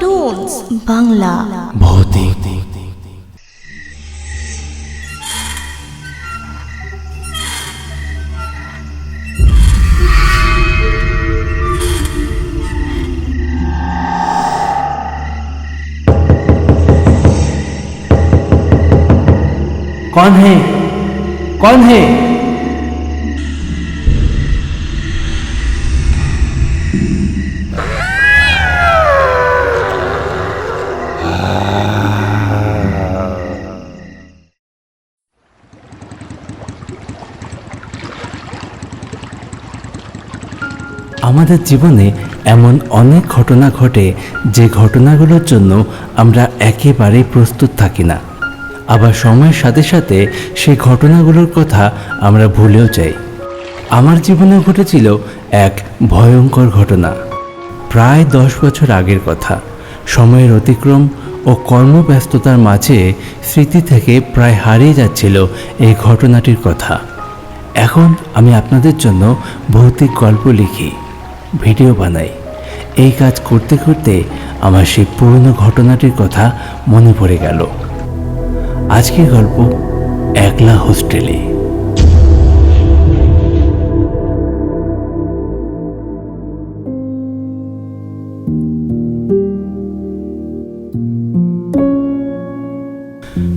Toons Bangla ভৌতিক कौन है कौन है আমাদের জীবনে এমন অনেক ঘটনা ঘটে যে ঘটনাগুলোর জন্য আমরা একেবারেই প্রস্তুত থাকি না। আবার সময়ের সাথে সাথে সেই ঘটনাগুলোর কথা আমরা ভুলেও যাই। আমার জীবনে ঘটেছিল এক ভয়ঙ্কর ঘটনা। প্রায় দশ বছর আগের কথা। সময়ের অতিক্রম ও কর্মব্যস্ততার মাঝে স্মৃতি থেকে প্রায় হারিয়ে যাচ্ছিল এই ঘটনাটির কথা। এখন আমি আপনাদের জন্য ভৌতিক গল্প লিখি। ভিডিও বানাই। এই কাজ করতে করতে আমার সেই পুরনো ঘটনাটির কথা মনে পড়ে গেল। আজকের গল্প একলা হোস্টেলে।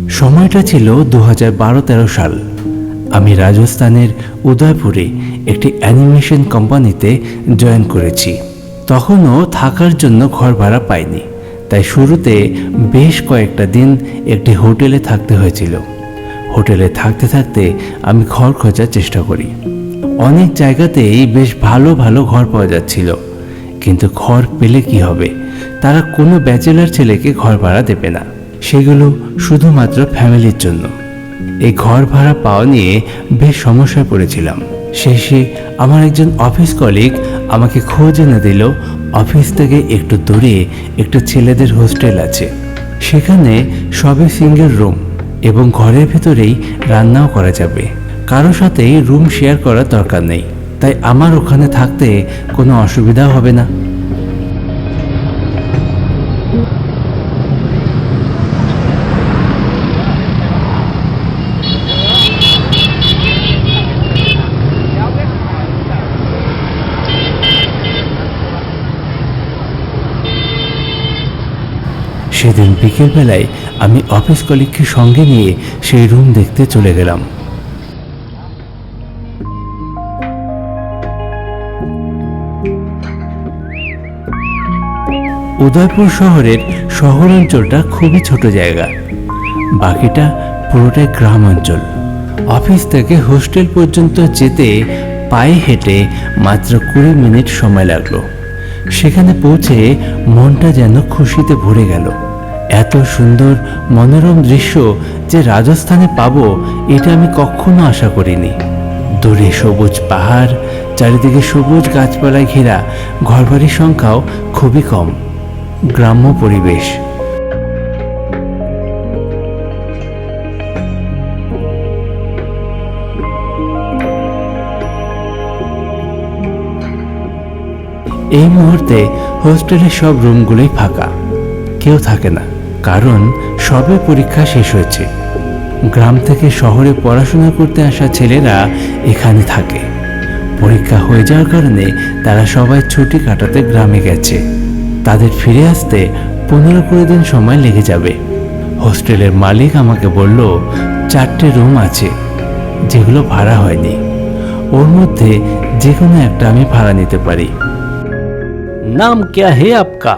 সময়টা ছিল দু হাজার বারো তেরো সাল। আমি রাজস্থানের উদয়পুরে একটি অ্যানিমেশন কোম্পানিতে জয়েন করেছি। তখনও থাকার জন্য ঘর ভাড়া পাইনি। তাই শুরুতে বেশ কয়েকটা দিন একটি হোটেলে থাকতে হয়েছিল। হোটেলে থাকতে থাকতে আমি ঘর খোঁজার চেষ্টা করি। অনেক জায়গাতেই বেশ ভালো ভালো ঘর পাওয়া যাচ্ছিল। কিন্তু ঘর পেলে কি হবে? তারা কোনো ব্যাচেলার ছেলেকে ঘর ভাড়া দেবে না। সেগুলো শুধুমাত্র ফ্যামিলির জন্য। এই ঘর ভাড়া পাওয়া নিয়ে বেশ সমস্যায় পড়েছিলাম। শেষে আমার একজন অফিস কলিগ আমাকে খোঁজ এনে দিল অফিস থেকে একটু দূরে একটা ছেলেদের হোস্টেল আছে। সেখানে সবে সিঙ্গেল রুম এবং ঘরের ভেতরেই রান্নাও করা যাবে। কারও সাথেই রুম শেয়ার করার দরকার নেই, তাই আমার ওখানে থাকতে কোনো অসুবিধাও হবে না। সেদিন বিকেলবেলায় আমি অফিস কলিগকে সঙ্গে নিয়ে সেই রুম দেখতে চলে গেলাম। উদয়পুর শহরের শহরাঞ্চলটা খুবই ছোট জায়গা। বাকিটা পুরোটাই গ্রাম অঞ্চল অফিস থেকে হোস্টেল পর্যন্ত যেতে পায়ে হেঁটে মাত্র কুড়ি মিনিট সময় লাগল। সেখানে পৌঁছে মনটা যেন খুশিতে ভরে গেল। এত সুন্দর মনোরম দৃশ্য যে রাজস্থানে পাব, এটা আমি কখনো আশা করিনি। দূরে সবুজ পাহাড়, চারিদিকে সবুজ গাছপালায় ঘেরা, ঘরবাড়ির সংখ্যাও খুবই কম। গ্রাম্য পরিবেশ। এই মুহূর্তে হোস্টেলের সব রুমগুলোই ফাঁকা। কেউ থাকে না। কারণ সবে পরীক্ষা শেষ হয়েছে। গ্রাম থেকে শহরে পড়াশোনা করতে আসা ছেলেরা এখানে থাকে। পরীক্ষা হয়ে যাওয়ার কারণে তারা সবাই ছুটি কাটাতে গ্রামে গেছে। তাদের ফিরে আসতে পনেরো কুড়ি দিন সময় লেগে যাবে। হোস্টেলের মালিক আমাকে বলল চারটে রুম আছে যেগুলো ভাড়া হয়নি। ওর মধ্যে যে কোনো একটা আমি ভাড়া নিতে পারি। নাম কে হে আপকা?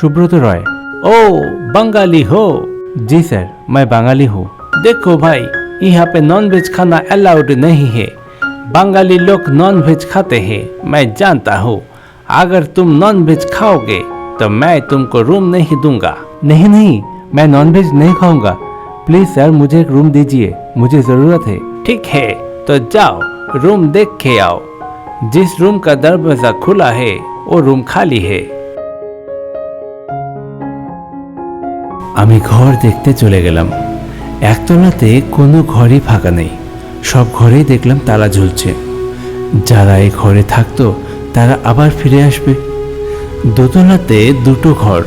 সুব্রত রয়। ও बंगाली हो जी सर मैं बंगाली हूँ देखो भाई यहाँ पे नॉन वेज खाना अलाउड नहीं है बंगाली लोग नॉन वेज खाते हैं मैं जानता हूँ अगर तुम नॉन वेज खाओगे तो मैं तुमको रूम नहीं दूँगा नहीं नहीं मैं नॉन वेज नहीं खाऊँगा प्लीज़ सर मुझे एक रूम दीजिए मुझे ज़रूरत है ठीक है तो जाओ रूम देख के आओ जिस रूम का दरवाज़ा खुला है वो रूम खाली है আমি ঘর দেখতে চলে গেলাম। একতলাতে কোনো ঘরই ফাঁকা নেই। সব ঘরেই দেখলাম তালা ঝুলছে। যারা এই ঘরে থাকতো, তারা আবার ফিরে আসবে। দোতলাতে দুটো ঘর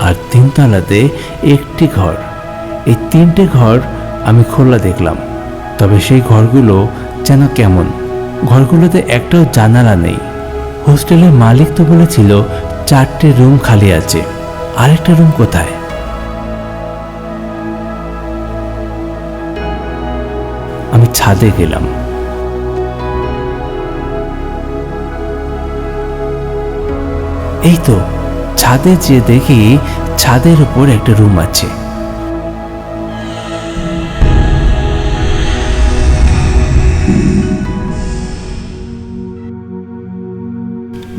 আর তিনতলাতে একটি ঘর। এই তিনটে ঘর আমি খোলা দেখলাম। তবে সেই ঘরগুলো যেন কেমন। ঘরগুলোতে একটাও জানালা নেই। হোস্টেলের মালিক তো বলেছিল, চারটে রুম খালি আছে। আরেকটা রুম কোথায়? ছাদে গেলাম। এই তো, ছাদে যে দেখি ছাদের উপর একটা রুম আছে।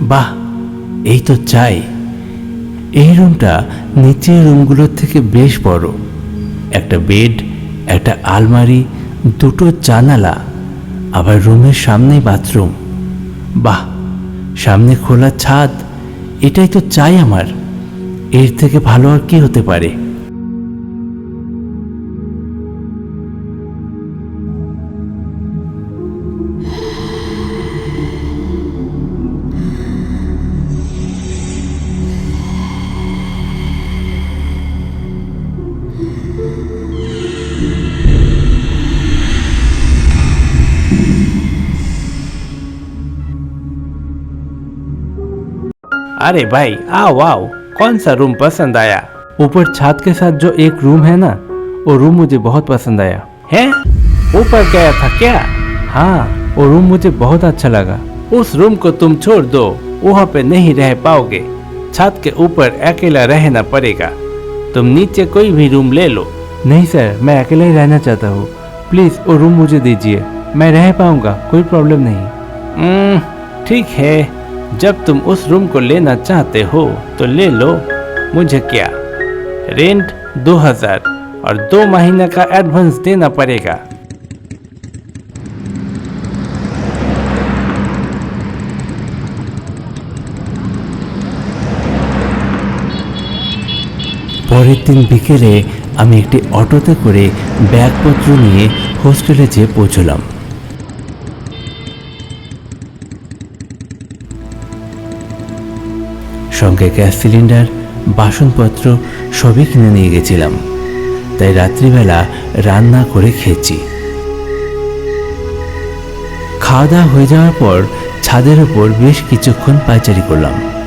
বাহ, এই তো চাই। এই রুমটা নিচের রুমগুলোর থেকে বেশ বড়। একটা বেড, একটা আলমারি দুটো জানালা, আবার রুমের সামনেই বাথরুম। বাহ, সামনে খোলা ছাদ, এটাই তো চাই আমার। এর থেকে ভালো আর কি হতে পারে? अरे भाई, आओ आओ, कौन सा रूम पसंद आया? ऊपर छत के साथ जो एक रूम है ना, वो रूम मुझे बहुत पसंद आया। है? ऊपर गया था क्या? हाँ वो रूम मुझे बहुत अच्छा लगा। उस रूम को तुम छोड़ दो, वहाँ पे नहीं रह पाओगे। छत के ऊपर अकेला रहना पड़ेगा। तुम नीचे कोई भी रूम ले लो। नहीं सर, मैं अकेला ही रहना चाहता हूँ। प्लीज़, वो रूम मुझे दीजिए। मैं रह पाऊँगा, कोई प्रॉब्लम नहीं। ठीक है। जब तुम उस रूम को लेना चाहते हो तो ले लो मुझे क्या रेंट दो हजार और दो महीने का एडवांस देना पड़ेगा পরের দিন বিকেলে আমি একটি অটোতে করে ব্যাগপত্র নিয়ে হোস্টেলে যেয়ে পৌঁছলাম সঙ্গে গ্যাস সিলিন্ডার, বাসনপত্র সবই কিনে নিয়ে গেছিলাম। তাই রাত্রিবেলা রান্না করে খেয়েছি। খাওয়া দাওয়া হয়ে যাওয়ার পর ছাদের ওপর বেশ কিছুক্ষণ পাইচারি করলাম।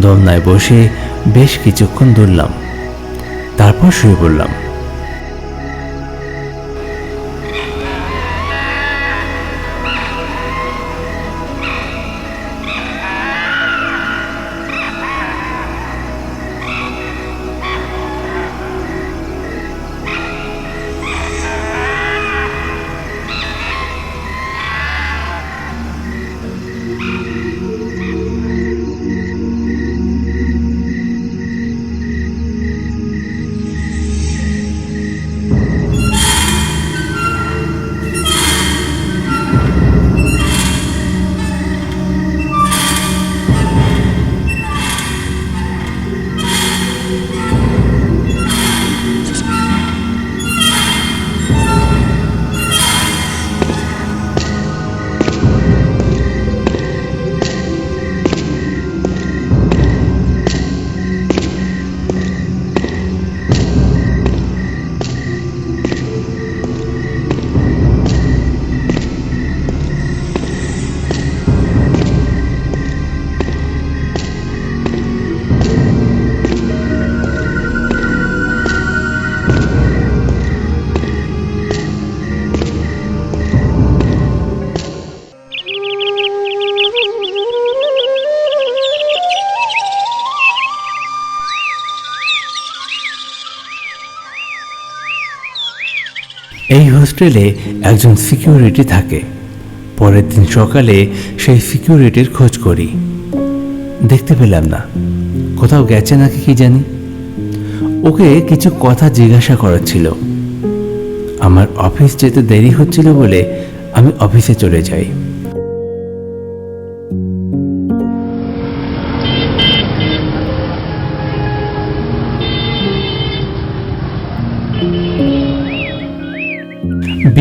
দোলনায় বসে বেশ কিছুক্ষণ দৌড়লাম তারপর শুয়ে পড়লাম। হোস্টেলে একজন সিকিউরিটি থাকে। পরের দিন সকালে সেই সিকিউরিটির খোঁজ করি। দেখতে পেলাম না। কোথাও গেছে নাকি কি জানি? ওকে কিছু কথা জিজ্ঞাসা করার ছিল। আমার অফিস যেতে দেরি হচ্ছিল বলে আমি অফিসে চলে যাই।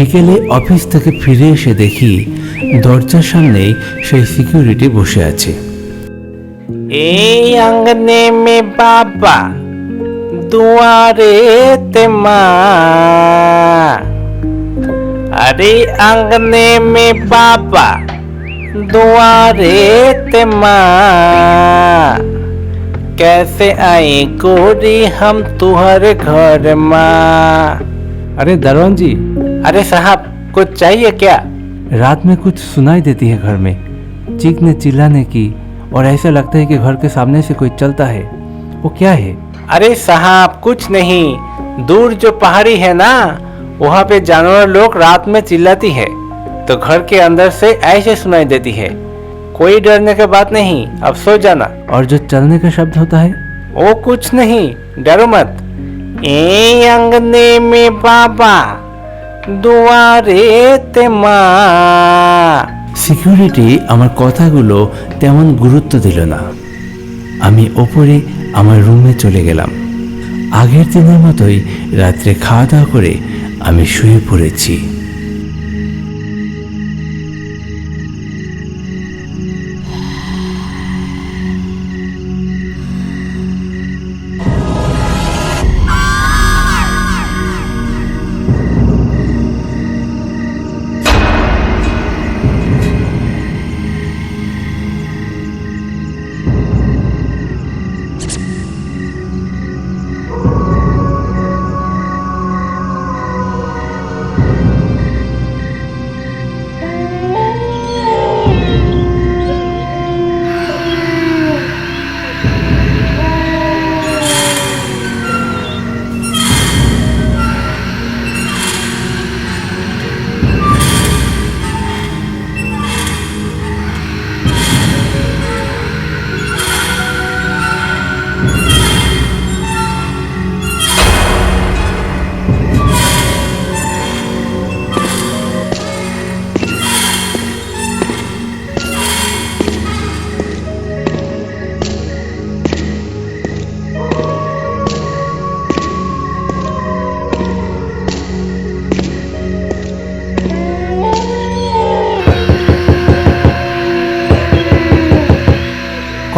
বিকেলে অফিস থেকে ফিরে এসে দেখি দরজার সামনেই সেই সিকিউরিটি বসে আছে এই আঙ্গনে মে বাবা দুয়ারে তে মা अरे आंगने में पापा दुआरे ते माँ कैसे आए गोरी हम तुम्हारे घर माँ अरे दरवान जी अरे साहब कुछ चाहिए क्या? रात में कुछ सुनाई देती है घर में। चीखने चिल्लाने की और ऐसा लगता है कि घर के सामने से कोई चलता है। वो क्या है? अरे साहब कुछ नहीं। दूर जो पहाड़ी है ना वहाँ पे जानवर लोग रात में चिल्लाती है। तो घर के अंदर से ऐसे सुनाई देती है। कोई डरने की बात नहीं अब सो जाना। और जो चलने का शब्द होता है? वो कुछ नहीं डरो मत। ए अंगने में बाबा দুয়ারেতে মা। সিকিউরিটি আমার কথাগুলো তেমন গুরুত্ব দিল না। আমি ওপরে আমার রুমে চলে গেলাম। আগের দিনের মতোই রাত্রে খাওয়া দাওয়া করে আমি শুয়ে পড়েছি।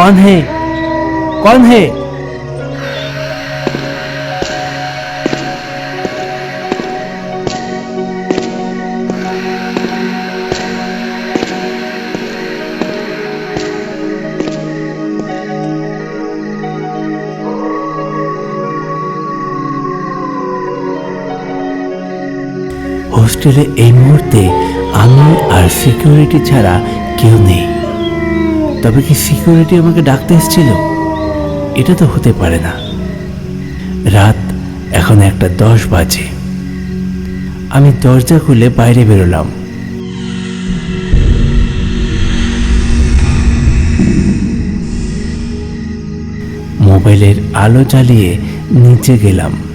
कौन है कौन है হোস্টেলে এই মুহূর্তে আমি আর সিকিউরিটি ছাড়া কেউ নেই তবে কি সিকিউরিটি আমাকে ডাকতে এসেছিল? এটা তো হতে পারে না। রাত এখন একটা দশ বাজে। আমি দরজা খুলে বাইরে বেরোলাম। মোবাইলের আলো জ্বালিয়ে নিচে গেলাম।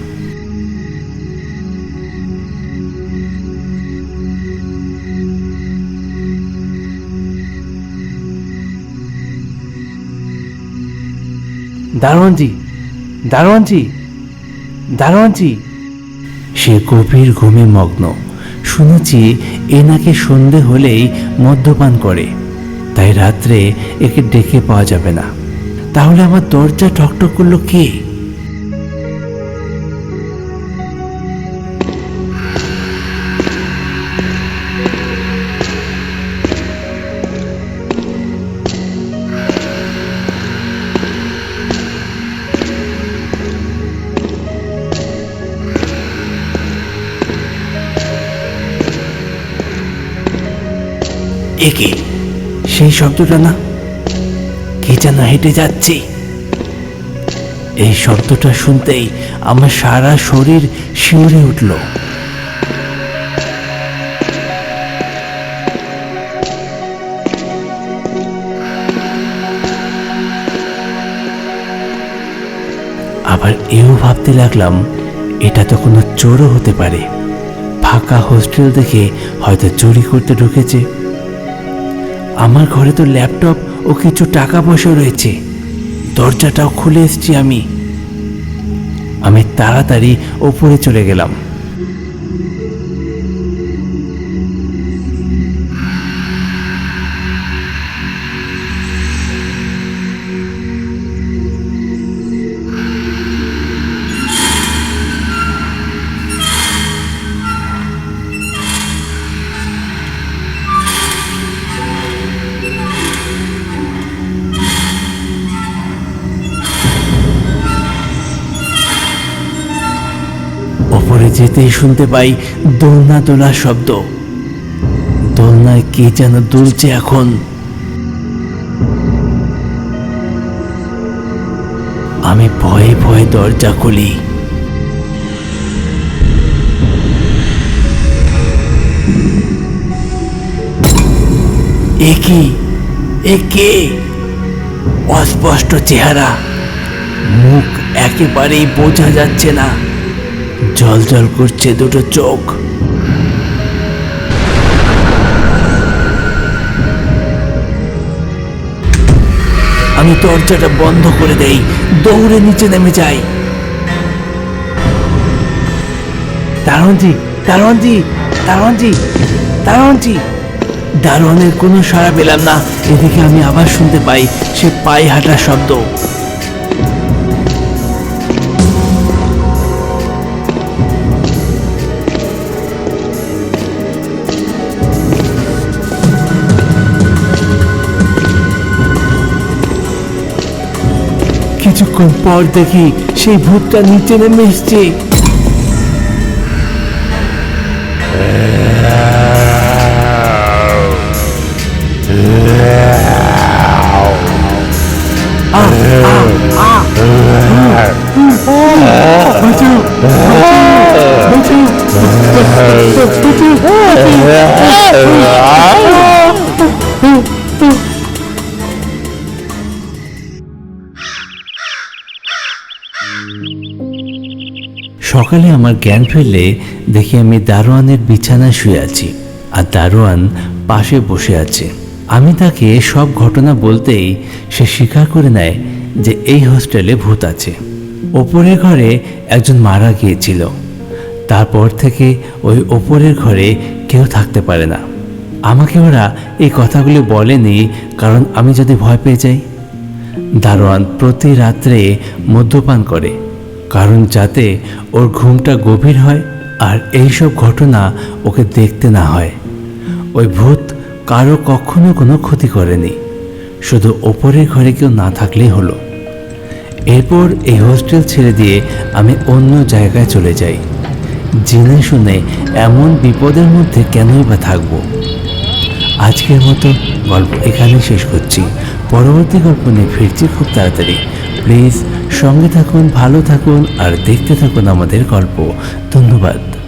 দারোয়ান জি দারোয়ান জি দারোয়ান জি সে গভীর ঘুমে মগ্ন। শুনেছি এ নাকি সন্ধে হলেই মদ্যপান করে। তাই রাত্রে একে ডেকে পাওয়া যাবে না। তাহলে আমার দরজা ঠকঠক করল কে? একে সেই শব্দটা না? কে যেন হেঁটে যাচ্ছে। এই শব্দটা শুনতেই আমার সারা শরীর শিউরে উঠল। আবার এও ভাবতে লাগলাম, এটা তো কোনো চোরও হতে পারে। ফাঁকা হোস্টেল দেখে হয়তো চুরি করতে ঢুকেছে। আমার ঘরে তো ল্যাপটপ ও কিছু টাকা পয়সা রয়েছে। দরজাটাও খুলে এসেছি আমি। আমি তাড়াতাড়ি ওপরে চলে গেলাম। যেতেই শুনতে পাই দোলনা দোলার শব্দ। দোলনায় কে যেন দুলছে এখন। আমি ভয়ে ভয়ে দরজা খুলি। এ একে অস্পষ্ট চেহারা। মুখ একেবারেই বোঝা যাচ্ছে না। জল করছে দুটো চোখ। আমি দরজাটা বন্ধ করে দেই, দৌড়ে নিচে নেমে যাই। দারোয়ানজি দারোয়ানজি দারোয়ানজি দারোয়ানজি। দারোয়ানের কোনো সাড়া পেলাম না, এদিকে আমি আবার শুনতে পাই সে পায়ে হাঁটার শব্দ। কিছুক্ষণ পর দেখি সেই ভূতটা নিচে নেমে এসছে সকালে আমার জ্ঞান ফেললে দেখি আমি দারোয়ানের বিছানায় শুয়ে আছি আর দারোয়ান পাশে বসে আছে। আমি তাকে সব ঘটনা বলতেই সে স্বীকার করে নেয় যে এই হোস্টেলে ভূত আছে। ওপরের ঘরে একজন মারা গিয়েছিল। তারপর থেকে ওই ওপরের ঘরে কেউ থাকতে পারে না। আমাকে ওরা এই কথাগুলি বলেনি কারণ আমি যদি ভয় পেয়ে যাই। দারোয়ান প্রতি রাত্রে মদ্যপান করে। কারণ যাতে ওর ঘুমটা গভীর হয় আর এইসব ঘটনা ওকে দেখতে না হয়। ওই ভূত কারও কখনো কোনো ক্ষতি করেনি। শুধু ওপরের ঘরে কেউ না থাকলেই হলো। এরপর এই হোস্টেল ছেড়ে দিয়ে আমি অন্য জায়গায় চলে যাই। জেনে শুনে এমন বিপদের মধ্যে কেনই বা থাকব? আজকের মতো গল্প এখানে শেষ করছি। পরবর্তী গল্প নিয়ে ফিরছি খুব তাড়াতাড়ি। প্লিজ সঙ্গে থাকুন ভালো থাকুন আর দেখতে থাকুন আমাদের গল্প। ধন্যবাদ।